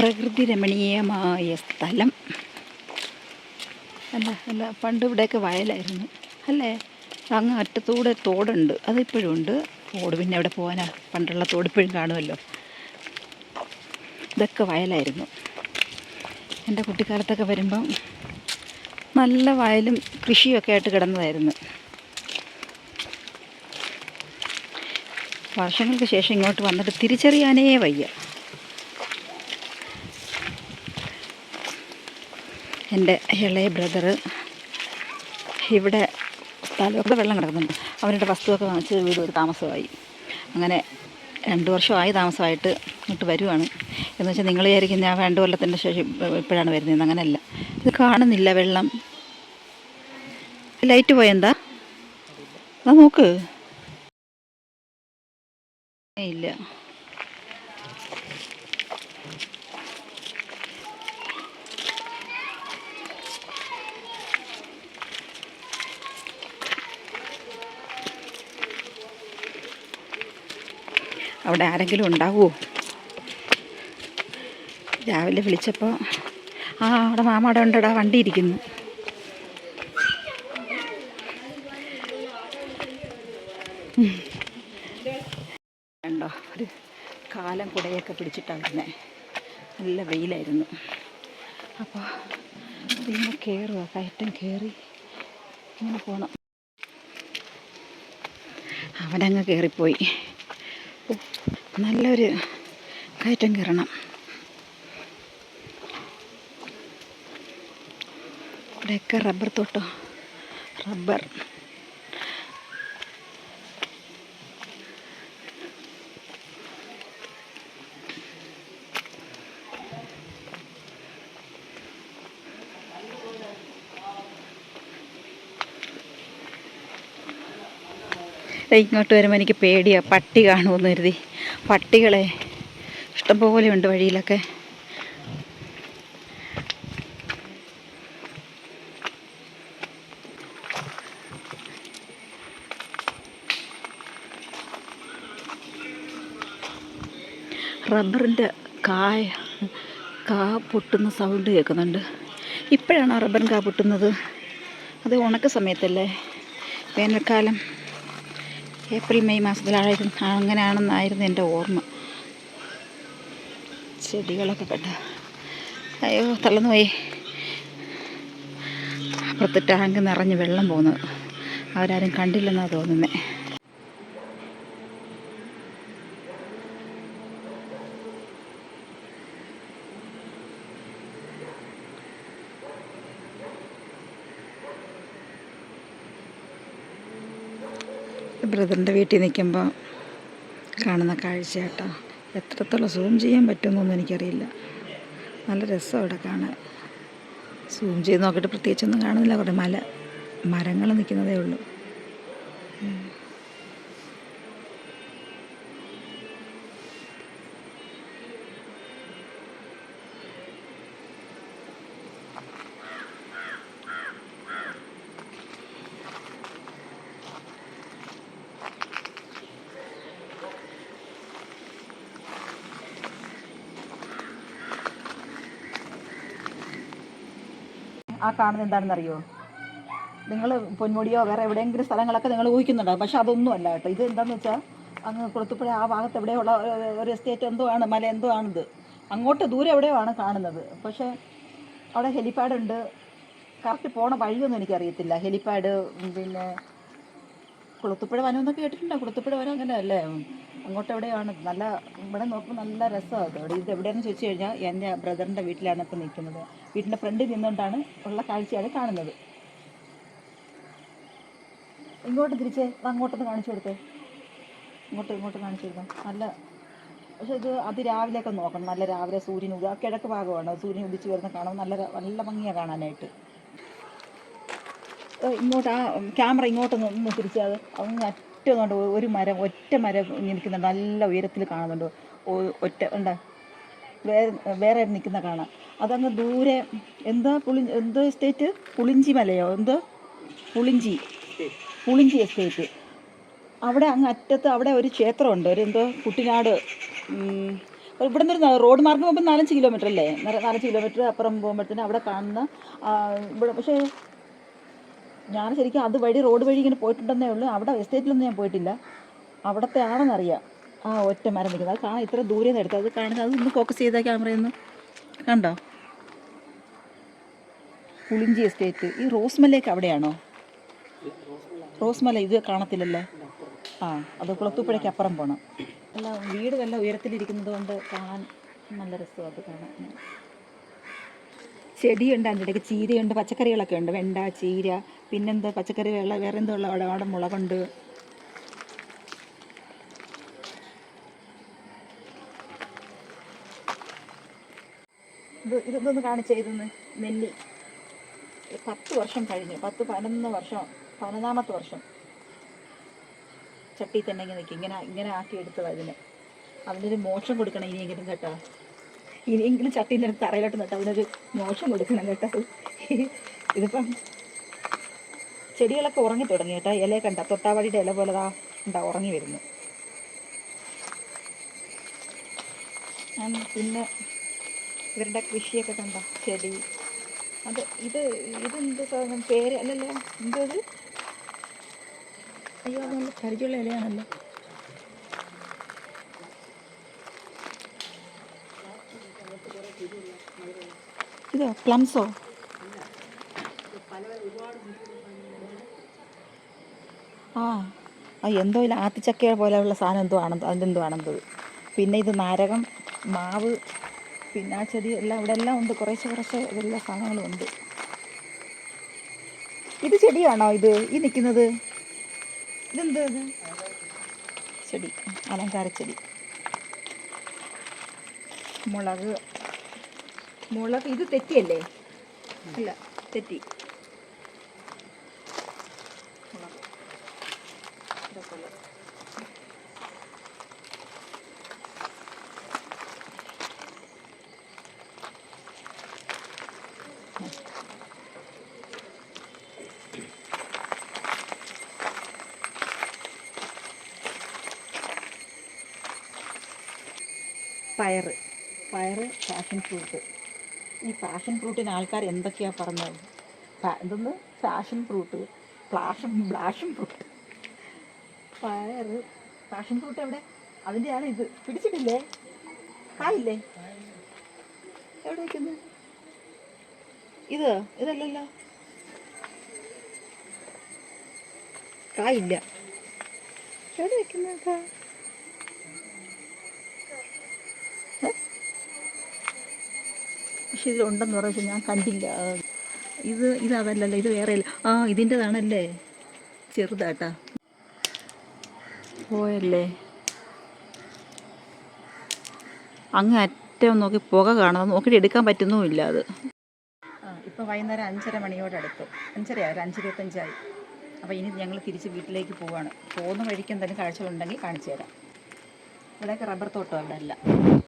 പ്രകൃതി രമണീയമായ സ്ഥലം. അല്ല അല്ല പണ്ട് ഇവിടെയൊക്കെ വയലായിരുന്നു. അല്ലേ? അങ്ങ് അറ്റത്തൂടെ തോടുണ്ട്. അതിപ്പോഴും ഉണ്ട്. തോട് പിന്നെ അവിടെ പോകാനാ പണ്ടുള്ള തോട് ഇപ്പോഴും കാണുമല്ലോ. ഇതൊക്കെ വയലായിരുന്നു. എന്റെ കുട്ടിക്കാലത്തൊക്കെ വരുമ്പം നല്ല വയലും കൃഷിയൊക്കെ ആയിട്ട് കിടന്നതായിരുന്നു. വർഷങ്ങൾക്ക് ശേഷം ഇങ്ങോട്ട് വന്നിട്ട് തിരിച്ചറിയാനേ വയ്യ. എന്റെ ഇളയ ബ്രദർ ഇവിടെ സ്ഥലമൊക്കെ വെള്ളം കിടക്കുന്നുണ്ട്. അവരുടെ വസ്തുവൊക്കെ വാങ്ങിച്ച് വീട് ഒരു താമസമായി. അങ്ങനെ രണ്ട് വർഷമായി താമസമായിട്ട് ഇങ്ങോട്ട് വരുവാണ്. എന്ന് വെച്ചാൽ നിങ്ങൾ വിചാരിക്കുന്ന ആ രണ്ട് കൊല്ലത്തിന്റെ ശേഷം ഇപ്പോഴാണ് വരുന്നത്. അങ്ങനെയല്ല. ഇത് കാണുന്നില്ല വെള്ളം. ലൈറ്റ് പോയെന്താ അത് നോക്ക്. ഇല്ല. അവിടെ ആരെങ്കിലും ഉണ്ടാവുമോ രാവിലെ വിളിച്ചപ്പോൾ ആ അവിടെ മാമ അവിടെ ഉണ്ടടാ വണ്ടി ഇരിക്കുന്നു. കണ്ടോ ഒരു കാലം കുടയൊക്കെ പിടിച്ചിട്ടാണ് നല്ല വെയിലായിരുന്നു. അപ്പോൾ ഇങ്ങനെ കയറുക കയറ്റം കയറി ഇങ്ങനെ പോകണം അവനങ്ങ് കയറിപ്പോയി നല്ലൊരു കയറ്റം കയറണം. ഇവിടെയൊക്കെ റബ്ബർ തോട്ടോ. റബ്ബർ ഇങ്ങോട്ട് വരുമ്പോൾ എനിക്ക് പേടിയാണ് പട്ടി കാണുമെന്ന് കരുതി. പട്ടികളെ ഇഷ്ടംപോലെ ഉണ്ട് വഴിയിലൊക്കെ. റബ്ബറിന്റെ കായ കാ പൊട്ടുന്ന സൗണ്ട് കേൾക്കുന്നുണ്ട്. ഇപ്പോഴാണ് റബ്ബറിൻ കാ പൊട്ടുന്നത്? അത് ഉണക്ക സമയത്തല്ലേ? വേനൽക്കാലം. ഏപ്രിൽ മെയ് മാസത്തിലായിരുന്നു അങ്ങനെയാണെന്നായിരുന്നു എന്റെ ഓർമ്മ. ചെടികളൊക്കെ കണ്ട. അയ്യോ തളർന്നു പോയി അപ്പുറത്ത് ടാങ്ക് നിറഞ്ഞ് വെള്ളം പോകുന്നത് അവരാരും കണ്ടില്ലെന്നാണ് തോന്നുന്നത് ബ്രദറിന്റെ വീട്ടിൽ നിൽക്കുമ്പോൾ കാണുന്ന കാഴ്ച കേട്ടോ. എത്രത്തോളം സൂം ചെയ്യാൻ പറ്റുമെന്നൊന്നും എനിക്കറിയില്ല. നല്ല രസം അവിടെ കാണാൻ. സൂം ചെയ്ത് നോക്കിയിട്ട് പ്രത്യേകിച്ചൊന്നും കാണുന്നില്ല. കുറേ മല മരങ്ങൾ നിൽക്കുന്നതേ ഉള്ളൂ. ആ കാണുന്നത് എന്താണെന്നറിയോ? നിങ്ങൾ പൊന്മുടിയോ വേറെ എവിടെയെങ്കിലും സ്ഥലങ്ങളൊക്കെ നിങ്ങൾ ഊഹിക്കുന്നുണ്ടാവും പക്ഷെ അതൊന്നും അല്ല കേട്ടോ. ഇത് എന്താണെന്ന് വെച്ചാൽ അങ്ങ് കുളത്തുപ്പുഴ ആ ഭാഗത്ത് എവിടെയുള്ള ഒരു- എസ്റ്റേറ്റ് എന്തോ ആണ് മല എന്തോ ആണിത്. അങ്ങോട്ട് ദൂരെ എവിടെയോ ആണ് കാണുന്നത്. പക്ഷേ അവിടെ ഹെലിപ്പാഡുണ്ട് കറക്റ്റ് പോണ വഴിയൊന്നും എനിക്കറിയത്തില്ല. ഹെലിപ്പാഡ് പിന്നെ കുളത്തുപ്പുഴ വനം എന്നൊക്കെ കേട്ടിട്ടുണ്ടോ? കുളത്തുപ്പുഴ വനം അങ്ങനെ അല്ലേ അങ്ങോട്ട് എവിടെയാണ് നല്ല ഇവിടെ നോക്കുമ്പോൾ നല്ല രസമാണ് അവിടെ ഇത് എവിടെയാണെന്ന് ചോദിച്ചു കഴിഞ്ഞാൽ എന്റെ ബ്രദറിന്റെ വീട്ടിലാണ് ഇപ്പോൾ നിൽക്കുന്നത് വീട്ടിന്റെ ഫ്രണ്ടിൽ നിന്നുകൊണ്ടാണ് ഉള്ള കാഴ്ചയാണ് കാണുന്നത്. ഇങ്ങോട്ട് തിരിച്ചേ അങ്ങോട്ടൊന്ന് കാണിച്ചു കൊടുത്തേ. ഇങ്ങോട്ട് ഇങ്ങോട്ട് കാണിച്ചു കൊടുക്കാം. നല്ല പക്ഷെ ഇത് അതിരാവിലെയൊക്കെ നോക്കണം. നല്ല രാവിലെ സൂര്യൻ ഉദ കിഴക്ക് ഭാഗമാണ്. സൂര്യൻ ഉദിച്ച് വരുന്ന കാണാൻ നല്ല നല്ല ഭംഗിയാണ് കാണാനായിട്ട്. ഇങ്ങോട്ട് ആ ക്യാമറ ഇങ്ങോട്ടൊന്ന് ഒന്ന് തിരിച്ചത് അങ്ങ് അറ്റം കൊണ്ട് ഒരു മരം ഒറ്റ മരം ഇങ്ങനെ നിൽക്കുന്നുണ്ട് നല്ല ഉയരത്തിൽ കാണുന്നുണ്ട്. ഒറ്റ ഉണ്ട് വേറെ വേറെ നിൽക്കുന്ന കാണാം. അതങ്ങ് ദൂരെ എന്താ പുളി എന്തോ എസ്റ്റേറ്റ് പുളിഞ്ചി മലയോ? എന്തോ? പുളിഞ്ചി. പുളിഞ്ചി എസ്റ്റേറ്റ് അവിടെ അങ്ങ് അറ്റത്ത് അവിടെ ഒരു ക്ഷേത്രമുണ്ട്. ഒരു എന്തോ കുട്ടിനാട്. ഇവിടെ നിന്ന് റോഡ് മാർഗം പോകുമ്പോൾ നാലഞ്ച് കിലോമീറ്റർ അല്ലേ? നാല- നാലഞ്ച് കിലോമീറ്റർ അപ്പുറം പോകുമ്പോഴത്തേന് അവിടെ കാണുന്ന ഇവിടെ പക്ഷേ ഞാൻ ശരിക്കും അത് വഴി റോഡ് വഴി ഇങ്ങനെ പോയിട്ടുണ്ടെന്നേ ഉള്ളൂ. അവിടെ എസ്റ്റേറ്റിലൊന്നും ഞാൻ പോയിട്ടില്ല. അവിടത്തെ ആണെന്നറിയാം ആ ഒറ്റ മരം നിൽക്കുന്നത്. അത് കാണാൻ ഇത്ര ദൂരെ നിന്ന് എടുത്തത്. അത് കാണുന്നത് അതൊന്ന് ഫോക്കസ് ചെയ്ത ക്യാമറയൊന്ന് കണ്ടോ? പുളിഞ്ചി എസ്റ്റേറ്റ് ഈ റോസ്മലേക്ക് അവിടെയാണോ? റോസ്മല ഇത് കാണത്തില്ലല്ലേ? ആ അത് കുളത്തൂപ്പുഴയ്ക്ക് അപ്പുറം പോകണം അല്ല വീട് വല്ല ഉയരത്തിലിരിക്കുന്നത് കൊണ്ട് കാണാൻ നല്ല രസമാണ് അത് കാണാൻ. ചെടിയുണ്ട് അതിന്റെ ഇടയ്ക്ക് ചീരയുണ്ട് പച്ചക്കറികളൊക്കെ ഉണ്ട്. വെണ്ട ചീര പിന്നെന്താ പച്ചക്കറി വെള്ള വേറെ എന്തോ ഉള്ള അവിടെ അവിടെ മുളകുണ്ട്. ഇത് ഇതൊന്ന് കാണിച്ചേ ഇതൊന്ന്? നെല്ലി. പത്ത് വർഷം കഴിഞ്ഞു. പത്ത് പതിനൊന്ന് വർഷം പതിനൊന്നാമത്തെ വർഷം. ചട്ടി തന്നെ ഇങ്ങനെ നിൽക്കും. ഇങ്ങനെ ഇങ്ങനെ ആക്കി എടുത്തതാണ് ഇതിന്. അതിനൊരു മോശം കൊടുക്കണം ഇനിയെങ്കിലും കേട്ടോ. ഇനിയെങ്കിലും ചട്ടി അടുത്ത് തറയിലോട്ട് നട്ട് അവനൊരു മോശം കൊടുക്കണം കേട്ടോ. ഇതിപ്പം ചെടികളൊക്കെ ഉറങ്ങി തുടങ്ങി കേട്ടോ. ഇല കണ്ട? തൊട്ടാവാടിയുടെ ഇല പോലെ ദാ ഉണ്ടാ ഉറങ്ങി വരുന്നു. പിന്നെ ഇവരുടെ കൃഷിയൊക്കെ കണ്ട? ചെടി. അത് ഇത് ഇതെന്ത് പേര് അല്ലല്ലോ. എന്തോ ഇത്? അയ്യോ നല്ല പരിചയമുള്ള ഇലയാണല്ലോ. ഇതോ പ്ലംസോ ആ ആ എന്തോ ഇല്ല ആത്തിച്ചക്ക പോലെയുള്ള സാധനം എന്തോ ആണെന്ന് അതിന്റെ എന്തോ ആണെന്ന്. പിന്നെ ഇത് നാരകം മാവ് പിന്നെ ആ ചെടി എല്ലാം ഇവിടെ എല്ലാം ഉണ്ട്. കുറേശ്ശെ കുറേശ്ശെ ഇതെല്ലാം സാധനങ്ങളും ഉണ്ട്. ഇത് ചെടിയാണോ ഇത്? ഈ നിൽക്കുന്നത്? ഇതെന്തോ ഇത്? ചെടി അലങ്കാര ചെടി മുളക് മുളക് ഇത് തെറ്റിയല്ലേ? അല്ല തെറ്റി. പയർ പയർ പാഷൻ ഫ്രൂട്ട്. ഈ പാഷൻ ഫ്രൂട്ടിന് ആൾക്കാർ എന്തൊക്കെയാണ് പറഞ്ഞത്? എന്തെന്ന്? പാഷൻ ഫ്രൂട്ട് പ്ലാഷൻ ബ്ലാഷൻ ഫ്രൂട്ട് പയറ്. പാഷൻ ഫ്രൂട്ട് എവിടെ? അതിന്റെയാണ് ഇത്. പിടിച്ചിട്ടില്ലേ? കായില്ലേ? എവിടെ വയ്ക്കുന്നു ഇത് ഇതല്ലല്ലോ. കായില്ല. എവിടെ വെക്കുന്ന? കാ പക്ഷെ ഇതിലുണ്ടെന്ന് പറഞ്ഞു ഞാൻ കണ്ടില്ല. ഇത് ഇത് അതല്ലല്ലോ ഇത് വേറെ ആ ഇതിന്റെതാണല്ലേ ചെറുതാട്ടാ. പോയല്ലേ? അങ്ങ് അറ്റം നോക്കി പുക കാണാം നോക്കിയിട്ട് എടുക്കാൻ പറ്റുന്നുമില്ല അത്. ആ ഇപ്പം വൈകുന്നേരം അഞ്ചര മണിയോടടുത്ത്. അഞ്ചരയായി ഒരു അഞ്ചരത്തഞ്ചായി അപ്പോൾ ഇനി ഞങ്ങൾ തിരിച്ച് വീട്ടിലേക്ക് പോവാണ്. പോകുന്ന വഴിക്ക് എന്തെങ്കിലും കാഴ്ചകളുണ്ടെങ്കിൽ കാണിച്ചു തരാം ഇവിടെയൊക്കെ റബ്ബർ തോട്ടം അവിടെ അല്ല.